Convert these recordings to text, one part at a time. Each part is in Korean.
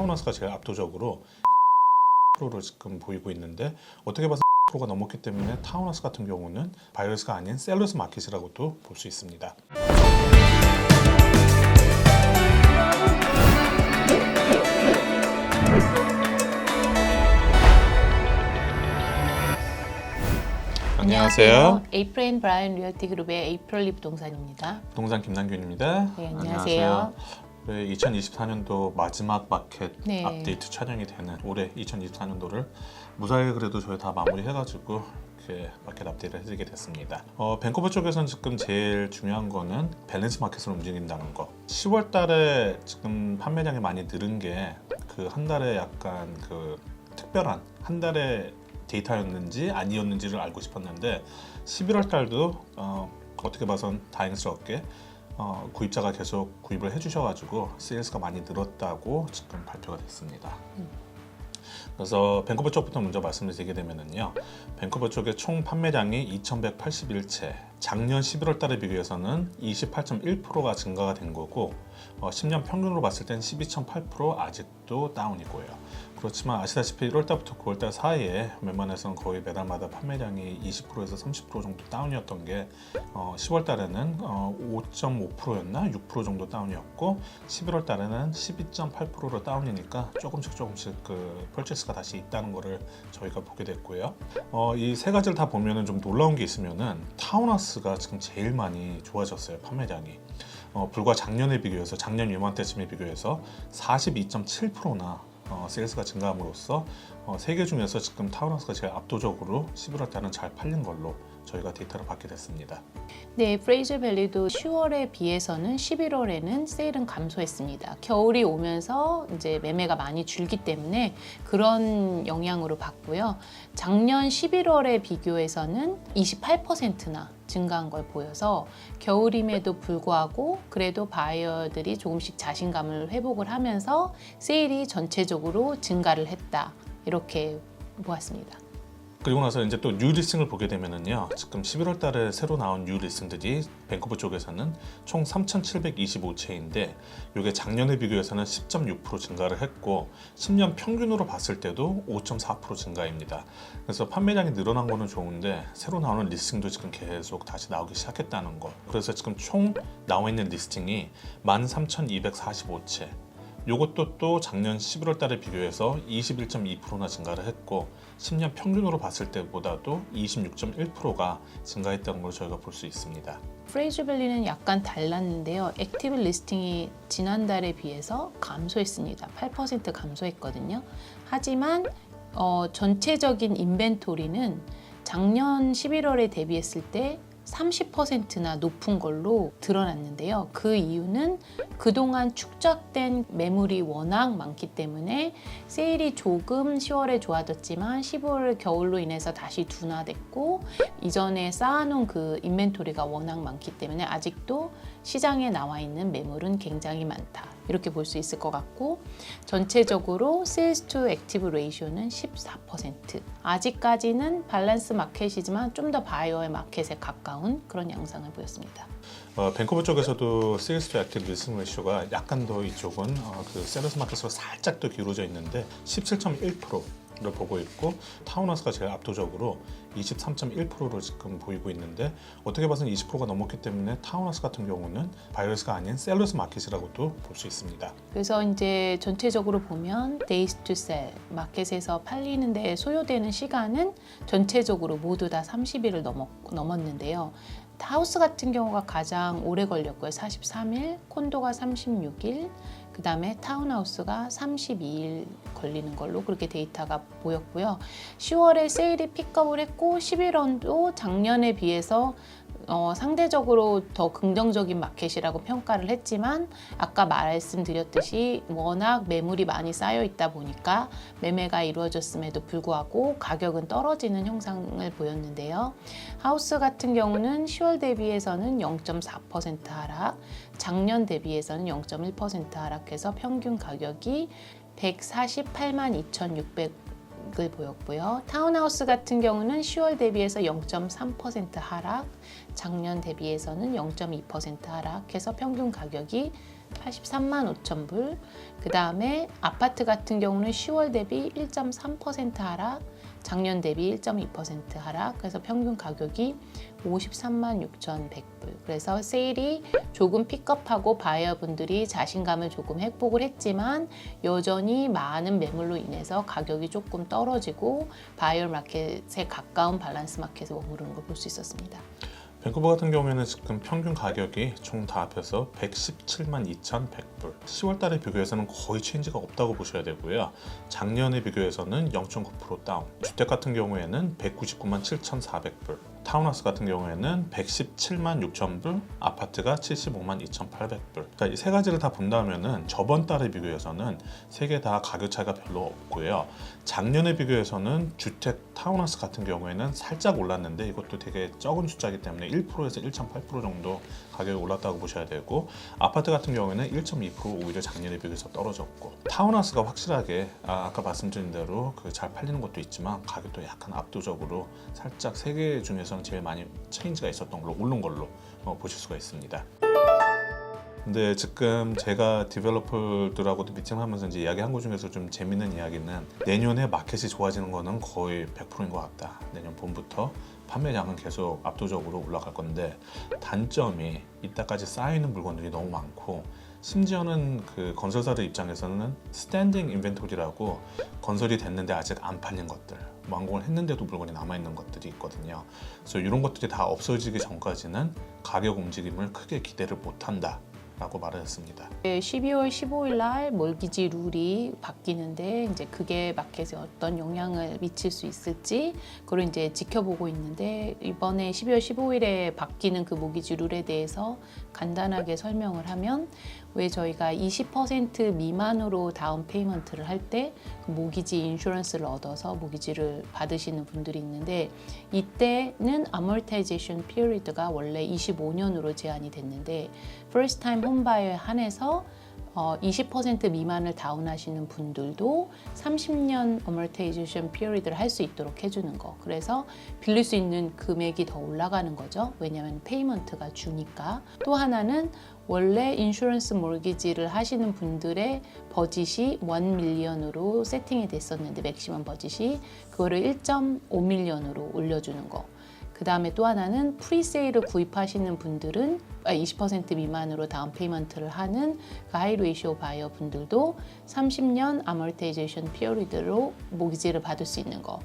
타운하우스가 제일 압도적으로 프로를 지금 보이고 있는데 어떻게 봐서 프로가 넘었기 때문에 타운하우스 같은 경우는 바이러스가 아닌 셀러스 마켓이라고도 볼 수 있습니다. 안녕하세요. 에이프레인 브라이언 리얼티 그룹의 에이프럴리 부동산입니다. 동산 김남균입니다. 네, 안녕하세요. 네, 2024년도 마지막 마켓 네. 업데이트 촬영이 되는 올해 2024년도를 무사히 그래도 저희 다 마무리해가지고 이렇게 마켓 업데이트를 해드리게 됐습니다. 어, 밴쿠버 쪽에서는 지금 제일 중요한 거는 밸런스 마켓을 움직인다는 거. 10월 달에 지금 판매량이 많이 늘은 게 그 한 달에 약간 그 특별한 한 달에 데이터였는지 아니었는지를 알고 싶었는데 11월 달도 어, 어떻게 봐선 다행스럽게 어, 구입자가 계속 구입을 해주셔가지고 세일스가 많이 늘었다고 지금 발표가 됐습니다. 그래서 밴쿠버 쪽부터 먼저 말씀을 드리게 되면은요, 밴쿠버 쪽의 총 판매량이 2,181채, 작년 11월 달에 비교해서는 28.1%가 증가가 된 거고, 어, 10년 평균으로 봤을 땐 12.8% 아직도 다운이고요. 그렇지만 아시다시피 1월 달부터 9월 달 사이에 웬만해서는 거의 매달마다 판매량이 20%에서 30% 정도 다운이었던 게 어, 10월 달에는 어, 5.5%였나 6% 정도 다운이었고 11월 달에는 12.8%로 다운이니까 조금씩 조금씩 그 펄체스 가 다시 있다는 거를 저희가 보게 됐고요. 어, 이 세 가지를 다 보면은 좀 놀라운 게 있으면은 타운하우스가 지금 제일 많이 좋아졌어요 판매량이. 어, 불과 작년에 비교해서 작년 이맘때쯤에 비교해서 42.7%나 어, 세일스가 증가함으로써 어, 세개 중에서 지금 타운하우스가 제일 압도적으로 11월 달은 잘 팔린 걸로 저희가 데이터를 받게 됐습니다. 네, 프레이저 밸리도 10월에 비해서는 11월에는 세일은 감소했습니다. 겨울이 오면서 이제 매매가 많이 줄기 때문에 그런 영향으로 봤고요. 작년 11월에 비교해서는 28%나 증가한 걸 보여서 겨울임에도 불구하고 그래도 바이어들이 조금씩 자신감을 회복을 하면서 세일이 전체적으로 증가를 했다. 이렇게 보았습니다. 그리고 나서 이제 또 뉴 리스팅을 보게 되면은요. 지금 11월 달에 새로 나온 뉴 리스팅들이 밴쿠버 쪽에서는 총 3,725채인데 이게 작년에 비교해서는 10.6% 증가를 했고 10년 평균으로 봤을 때도 5.4% 증가입니다. 그래서 판매량이 늘어난 거는 좋은데 새로 나오는 리스팅도 지금 계속 다시 나오기 시작했다는 거. 그래서 지금 총 나와 있는 리스팅이 13,245채. 요것도 또 작년 11월 달에 비교해서 21.2%나 증가를 했고 10년 평균으로 봤을 때보다도 26.1%가 증가했다는 걸 저희가 볼 수 있습니다. 프레이저 밸리는 약간 달랐는데요. 액티브 리스팅이 지난달에 비해서 감소했습니다. 8% 감소했거든요. 하지만 어, 전체적인 인벤토리는 작년 11월에 대비했을 때 30%나 높은 걸로 드러났는데요. 그 이유는 그동안 축적된 매물이 워낙 많기 때문에 세일이 조금 10월에 좋아졌지만 15월 겨울로 인해서 다시 둔화됐고 이전에 쌓아놓은 그 인벤토리가 워낙 많기 때문에 아직도 시장에 나와 있는 매물은 굉장히 많다. 이렇게 볼 수 있을 것 같고 전체적으로 세일스 투 액티브 레이쇼는 14%. 아직까지는 밸런스 마켓이지만 좀 더 바이어의 마켓에 가까운 그런 양상을 보였습니다. 어, 밴쿠버 쪽에서도 세일스 투 액티브 리스팅 레시오가 약간 더 이쪽은 어, 그 셀러스 마켓으로 살짝 더 기울어져 있는데 17.1% 를 보고 있고 타운하우스가 제일 압도적으로 23.1%를 지금 보이고 있는데 어떻게 봐서는 20%가 넘었기 때문에 타운하우스 같은 경우는 바이러스가 아닌 셀러스 마켓이라고도 볼 수 있습니다. 그래서 이제 전체적으로 보면 days to sell 마켓에서 팔리는 데 소요되는 시간은 전체적으로 모두 다 30일을 넘었, 넘었는데요. 하우스 같은 경우가 가장 오래 걸렸고요. 43일, 콘도가 36일, 그 다음에 타운하우스가 32일 걸리는 걸로 그렇게 데이터가 보였고요. 10월에 세일이 픽업을 했고 11월도 작년에 비해서 어, 상대적으로 더 긍정적인 마켓이라고 평가를 했지만 아까 말씀드렸듯이 워낙 매물이 많이 쌓여 있다 보니까 매매가 이루어졌음에도 불구하고 가격은 떨어지는 형상을 보였는데요. 하우스 같은 경우는 10월 대비해서는 0.4% 하락, 작년 대비해서는 0.1% 하락해서 평균 가격이 148만 2,600 을 보였고요. 타운하우스 같은 경우는 10월 대비해서 0.3% 하락, 작년 대비해서는 0.2% 하락해서 평균 가격이 83만 5천 불. 그 다음에 아파트 같은 경우는 10월 대비 1.3% 하락, 작년 대비 1.2% 하락. 그래서 평균 가격이 53만 6,100불. 그래서 세일이 조금 픽업하고 바이어분들이 자신감을 조금 회복을 했지만 여전히 많은 매물로 인해서 가격이 조금 떨어지고 바이어 마켓에 가까운 밸런스 마켓에 머무르는 걸 볼 수 있었습니다. 밴쿠버 같은 경우에는 지금 평균 가격이 총 다 합해서 117만 2,100불. 10월 달에 비교해서는 거의 체인지가 없다고 보셔야 되고요. 작년에 비교해서는 0.9% 다운. 주택 같은 경우에는 199만 7,400불. 타운하우스 같은 경우에는 117만 6,000불, 아파트가 75만 2,800불. 그러니까 이 세 가지를 다 본다면은 저번 달에 비교해서는 세 개 다 가격 차이가 별로 없고요. 작년에 비교해서는 주택 타운하우스 같은 경우에는 살짝 올랐는데 이것도 되게 적은 숫자이기 때문에 1%에서 1.8% 정도 가격이 올랐다고 보셔야 되고 아파트 같은 경우에는 1.2% 오히려 작년에 비해서 떨어졌고 타운하우스가 확실하게 아, 아까 말씀드린 대로 그 잘 팔리는 것도 있지만 가격도 약간 압도적으로 살짝 세 개 중에서는 제일 많이 체인지가 있었던 걸로 오른 걸로 어, 보실 수가 있습니다. 근데 지금 제가 디벨로퍼들하고도 미팅하면서 이제 이야기한 것 중에서 좀 재밌는 이야기는 내년에 마켓이 좋아지는 거는 거의 100%인 것 같다. 내년 봄부터 판매량은 계속 압도적으로 올라갈 건데 단점이 이때까지 쌓이는 물건들이 너무 많고 심지어는 그 건설사들 입장에서는 스탠딩 인벤토리라고 건설이 됐는데 아직 안 팔린 것들 완공을 했는데도 물건이 남아 있는 것들이 있거든요. 그래서 이런 것들이 다 없어지기 전까지는 가격 움직임을 크게 기대를 못 한다 라고 말을 했습니다. 12월 15일 날 몰기지 룰이 바뀌는데 이제 그게 마켓에 어떤 영향을 미칠 수 있을지 그걸 이제 지켜보고 있는데 이번에 12월 15일에 바뀌는 그 모기지 룰에 대해서 간단하게 설명을 하면 왜 저희가 20% 미만으로 다운 페이먼트를 할 때그 모기지 인슈런스를 얻어서 모기지를 받으시는 분들이 있는데 이때는 아몰타이제이션 피리드가 원래 25년으로 제한이 됐는데 first time 홈바이어에 한해서 어, 20% 미만을 다운하시는 분들도 30년 어멀테이제이션 피리드를 할 수 있도록 해주는 거. 그래서 빌릴 수 있는 금액이 더 올라가는 거죠. 왜냐하면 페이먼트가 주니까. 또 하나는 원래 인슈런스 몰기지를 하시는 분들의 버짓이 1 밀리언으로 세팅이 됐었는데 맥시멈 버짓이 그거를 1.5 밀리언으로 올려주는 거. 그 다음에 또 하나는 프리세일을 구입하시는 분들은 20% 미만으로 다운 페이먼트를 하는 그 하이 레이시오 바이어 분들도 30년 아몰테이제이션 피어리드로 모기지를 받을 수 있는 거.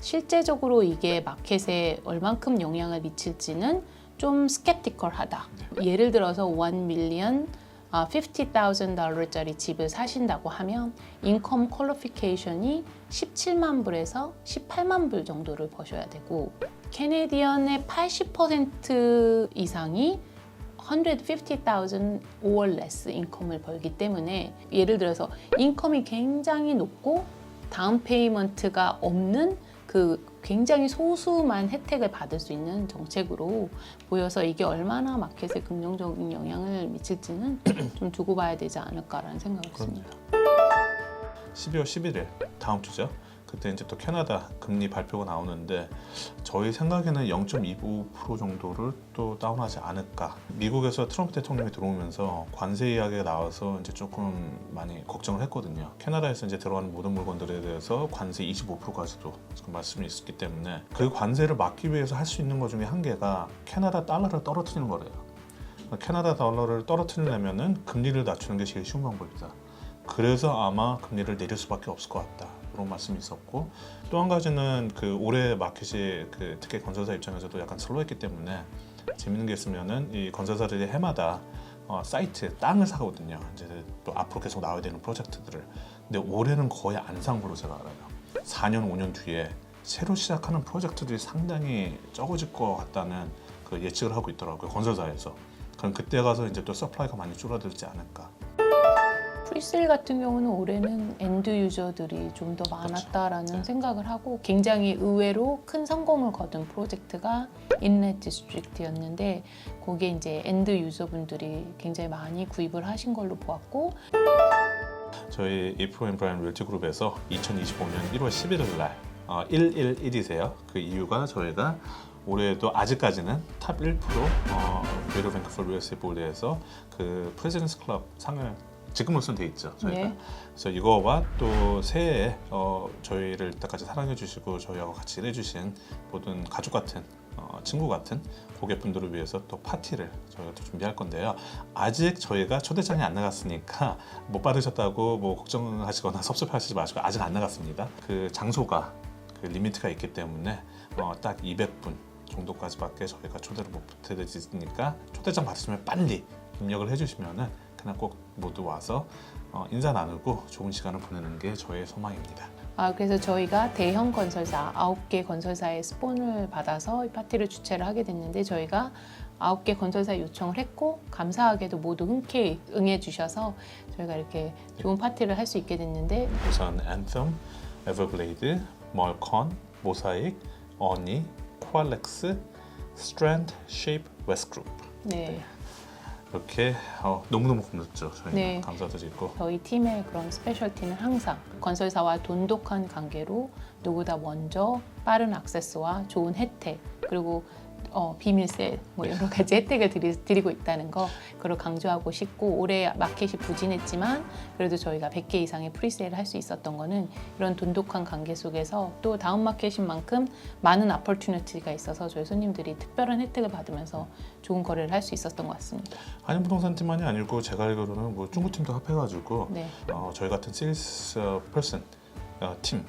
실제적으로 이게 마켓에 얼만큼 영향을 미칠지는 좀 스캡티컬하다. 예를 들어서 1 밀리언 아, $50,000 달러짜리 집을 사신다고 하면 인컴 퀄리피케이션이 17만 불에서 18만 불 정도를 버셔야 되고 캐네디언의 80% 이상이 150,000 or less 인컴을 벌기 때문에 예를 들어서 인컴이 굉장히 높고 다운 페이먼트가 없는 그 굉장히 소수만 혜택을 받을 수 있는 정책으로 보여서 이게 얼마나 마켓에 긍정적인 영향을 미칠지는 좀 두고 봐야 되지 않을까라는 생각을 했습니다. 12월 11일 다음 주죠. 그때 이제 또 캐나다 금리 발표가 나오는데 저희 생각에는 0.25% 정도를 또 다운하지 않을까. 미국에서 트럼프 대통령이 들어오면서 관세 이야기가 나와서 이제 조금 많이 걱정을 했거든요. 캐나다에서 이제 들어가는 모든 물건들에 대해서 관세 25%까지도 지금 말씀이 있었기 때문에 그 관세를 막기 위해서 할 수 있는 것 중에 한 개가 캐나다 달러를 떨어뜨리는 거래요. 캐나다 달러를 떨어뜨리려면은 금리를 낮추는 게 제일 쉬운 방법이다. 그래서 아마 금리를 내릴 수밖에 없을 것 같다. 그런 말씀이 있었고 또 한 가지는 그 올해 마켓이 그 특히 건설사 입장에서도 약간 슬로했기 때문에 재밌는 게 있으면은 이 건설사들이 해마다 어, 사이트 땅을 사거든요. 이제 또 앞으로 계속 나와야 되는 프로젝트들을. 근데 올해는 거의 안 산 걸로 제가 알아요. 4년 5년 뒤에 새로 시작하는 프로젝트들이 상당히 적어질 것 같다는 그 예측을 하고 있더라고요. 건설사에서. 그럼 그때 가서 이제 또 서플라이가 많이 줄어들지 않을까. 프리셀 같은 경우는 올해는 엔드 유저들이 좀 더 많았다라는 네. 생각을 하고 굉장히 의외로 큰 성공을 거둔 프로젝트가 인넷 디스트릭트였는데 거기에 이제 엔드 유저분들이 굉장히 많이 구입을 하신 걸로 보았고 저희 이프로 앤 브라이언 웰티 그룹에서 2025년 1월 11일 날 어, 111이세요. 그 이유가 저희가 올해도 아직까지는 탑 1% 어, 베이로 뱅크풀 리얼스 보드에서 그 프레지던스 클럽 상을 지금으로서는 돼 있죠. 저희가. 네. 그래서 이거와 또 새해에 어, 저희를 이때까지 사랑해 주시고 저희하고 같이 일해 주신 모든 가족 같은 어, 친구 같은 고객분들을 위해서 또 파티를 저희가 또 준비할 건데요. 아직 저희가 초대장이 안 나갔으니까 못 받으셨다고 뭐 걱정하시거나 섭섭해하시지 마시고 아직 안 나갔습니다. 그 장소가 그 리미트가 있기 때문에 어, 딱 200분 정도까지밖에 저희가 초대를 못 드리니까 초대장 받으시면 빨리 입력을 해주시면은 그냥 꼭 모두 와서 어, 인사 나누고 좋은 시간을 보내는 게 저의 소망입니다. 아, 그래서 저희가 대형 건설사 9개 건설사의 스폰을 받아서 이 파티를 주최를 하게 됐는데 저희가 9개 건설사 요청을 했고 감사하게도 모두 흔쾌히 응해 주셔서 저희가 이렇게 좋은 파티를 할 수 있게 됐는데 우선 앤썸, 에버블레이드, 멀컨, 모사익, 어니, 코알렉스, 스트랜드, 쉐이프, 웨스트그룹 네. 이렇게 어, 너무너무 고맙죠. 저희가 네. 감사드리고 저희 팀의 그런 스페셜티는 항상 건설사와 돈독한 관계로 누구보다 먼저 빠른 액세스와 좋은 혜택 그리고 어, 비밀세 뭐 여러 가지 혜택을 드리, 드리 고 있다는 거 그걸 강조하고 싶고 올해 마켓이 부진했지만 그래도 저희가 100개 이상의 프리세일을 할 수 있었던 거는 이런 돈독한 관계 속에서 또 다운 마켓인 만큼 많은 어퍼튜니티가 있어서 저희 손님들이 특별한 혜택을 받으면서 좋은 거래를 할 수 있었던 것 같습니다. 한인 부동산 팀만이 아니고 제가 알기로는 뭐 중국 팀도 합해가지고 네. 어, 저희 같은 세일스 퍼슨 어, 팀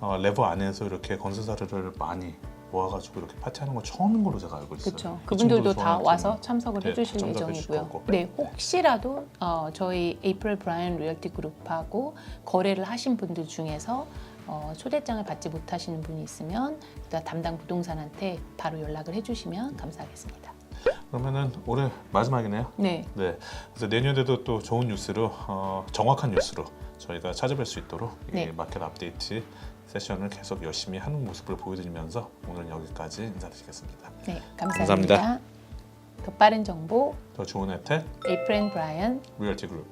어, 레버 안에서 이렇게 건설사를 많이 모아가지고 이렇게 파티하는 건 처음인 걸로 제가 알고 있어요. 그렇죠. 이 그분들도 다 와서. 참석을 네, 해주실 예정이고요. 거고. 네, 혹시라도 어, 저희 에이프릴 브라이언 리얼티 그룹하고 거래를 하신 분들 중에서 어, 초대장을 받지 못하시는 분이 있으면 담당 부동산한테 바로 연락을 해주시면 감사하겠습니다. 그러면은 올해 마지막이네요. 네, 네. 그래서 내년에도 또 좋은 뉴스로 어, 정확한 뉴스로 저희가 찾아뵐 수 있도록 이 네. 마켓 업데이트 세션을 계속 열심히 하는 모습을 보여드리면서 오늘 여기까지 인사드리겠습니다. 네, 감사합니다. 감사합니다. 더 빠른 정보 더 좋은 혜택 에이프릴 브라이언 리얼티 그룹